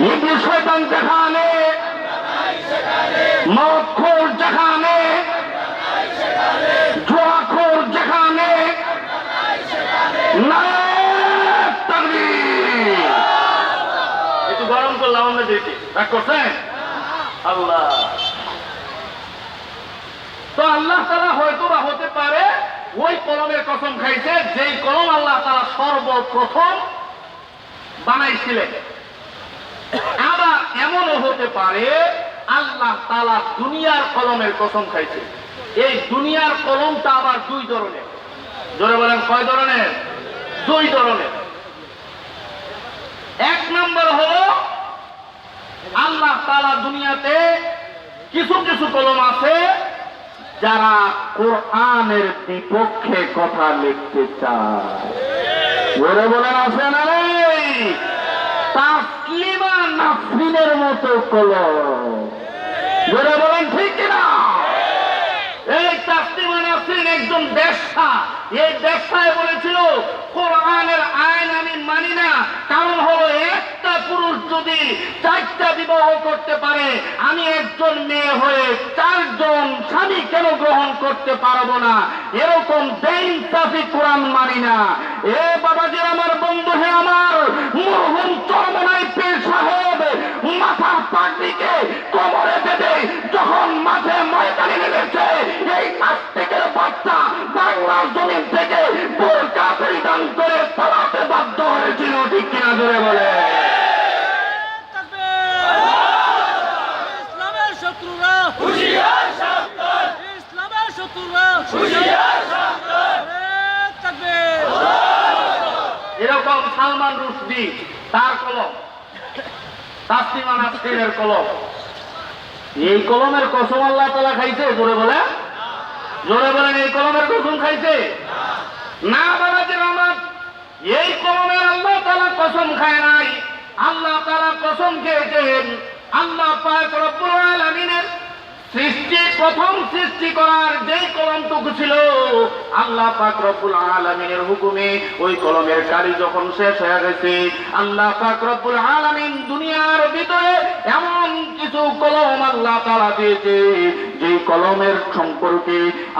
ইবলি শয়তান যেখানে মদখোর যেখানে জোয়াখোর যেখানে একটু গরম করলাম আমরা যেটি রাগ আল্লাহ। তো আল্লাহ তারা হয়তো বা হতে পারে ওই কলমের কসম খাইছে যেই কলম আল্লাহ তারা সর্বপ্রথম বানাইছিলেন। আবার এমনও হতে পারে, আল্লাহ তালা দুনিয়ার কলমের কসম খাইছে। এই দুনিয়ার কলমটা আবার দুই ধরনের। জোরে বলেন, কয় ধরনের? দুই ধরনের। এক নম্বর হলো, আল্লাহ তালা দুনিয়াতে কিছু কিছু কলম আছে যারা কোরআনের বিপক্ষে কথা লিখতে চায়। বলে বলেন, আছে না? তাসলিমা নাফরিনের মতো কলম। বলে বলেন, ঠিক কিনা? এই তাসলিমা নাসরিন একজন ব্যবসা। এই ব্যবসায় বলেছিল, কোরআনের আইন আমি মানি না। কারণ হলো একটা পুরুষ যদি চারটা বিবাহ করতে পারে, আমি একজন মেয়ে হয়ে স্বামী কেন গ্রহণ করতে পারব না? এরকম দেন সাফি কোরআন মানি না। এ বাবাজি আমার বন্ধু, হে আমার। মরহুম চরমনাই পীর সাহেব, মাথা পাগড়িকে কোমরে বেঁধে যখন ময়দানে নেমেছে, এই বাচ্চা জমিন থেকে বোরকা পরিধান করে পালাতে বাধ্য হয়েছিল। ঠিক কিনা জোরে বলে এরকম সালমান রুশদি, তার কলম। তাসলিমা নাসরিনের কলম। এই কলমের কসম আল্লাহ তালা খাইছে, জোরে বলে? জোরে বলেন, এই কলমের কসম খাইছে? না বাবাজির আমার এই কলমের আল্লাহ তালা কসম খায় নাই। আল্লাহ তালা কসম খেয়েছেন। আল্লাহ পাক রব্বুল সৃষ্টি, প্রথম সৃষ্টি করার যেই কলমটুকু ছিল, আল্লাহ হুকুমে ওই কলমের কালি যখন শেষ হয়ে গেছে, আল্লাহ দুনিয়ার ভিতরে এমন কিছু কলম আল্লাহ তাআলা দিয়েছে, যেই কলমের সম্পর্কে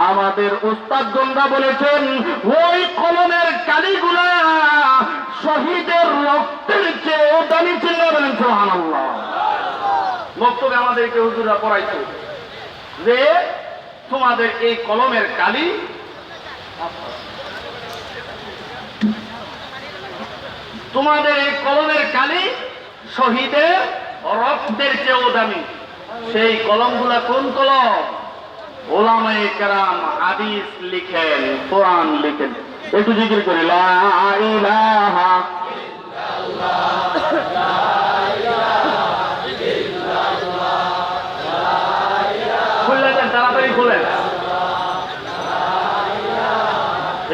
আমাদের উস্তাদগণরা বলেছেন, ওই কলমের কালিগুলা শহীদের রক্তের চেয়েও দামি ছিল বলেন সুবহানাল্লাহ। বক্তব্যে আমাদেরকে হুজুরা পড়াইতো। যে তোমাদের এই কলমের কালি তোমাদের এই কলমের কালি শহীদের রক্তের চেয়েও দামি। সেই কলমগুলা কোন কলম? ওলামায়ে কেরাম হাদিস লিখেন, কোরআন লিখেন। একটু জিকির করি, লা ইলাহা খুললে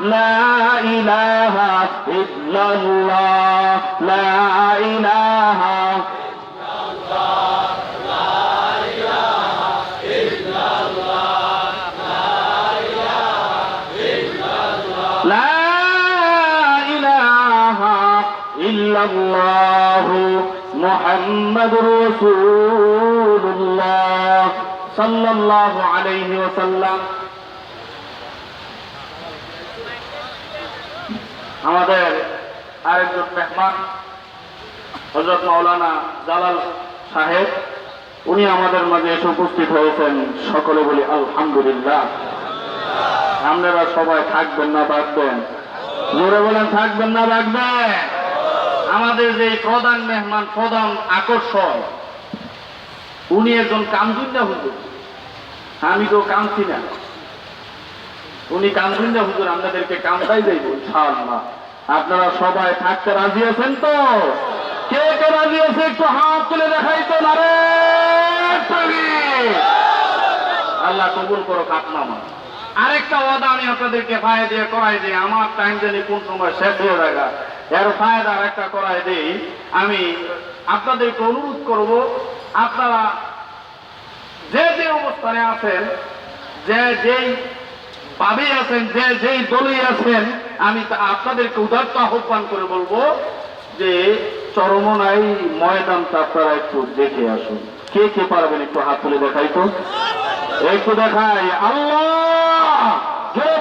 لا إله إلا الله لا إله لا إله إلا الله محمد رسول الله صلى الله عليه وسلم আমাদের আরেকজন মেহমান হজরত মাওলানা জালাল সাহেব, উনি আমাদের মাঝে এসে উপস্থিত হয়েছেন। সকলে বলি আলহামদুলিল্লাহ। আপনারা সবাই থাকবেন না থাকবেন জোরে বলেন, থাকবেন না রাখবেন আমাদের যে প্রধান মেহমান, প্রধান আকর্ষণ, উনি একজন কামজুন্দা হুজুর। আমি তো কামছি না। উনি কামজুন্দা হুজুর আপনাদেরকে কামটাই দেব, ইনশাআল্লাহ। আপনারা সবাই থাকতে রাজি আছেন তো? কে কে রাজি আছে, একটু হাত তুলে দেখাই তো না আল্লাহ কবুল করো কাতনামা আরেকটা ওয়াদা আমি আপনাদেরকে ফায়দা দিয়ে করাই দিই, আমার টাইম জানি কোন সময় শেষ হয়ে যায় এর ফায়দা আরেকটা করাই দিই। আমি আপনাদেরকে অনুরোধ করব, আপনারা যে যে অবস্থানে আছেন, যে যেই ভাবে আছেন, যে যেই দলেই আছেন, আমি আপনাদেরকে উদার্ত আহ্বান করে বলব যে চরমনাই ময়দানটা আপনারা একটু দেখে আসুন। কে কে পারবেন একটু হাত তুলে দেখাই তো? একটু দেখাই। আল্লাহ।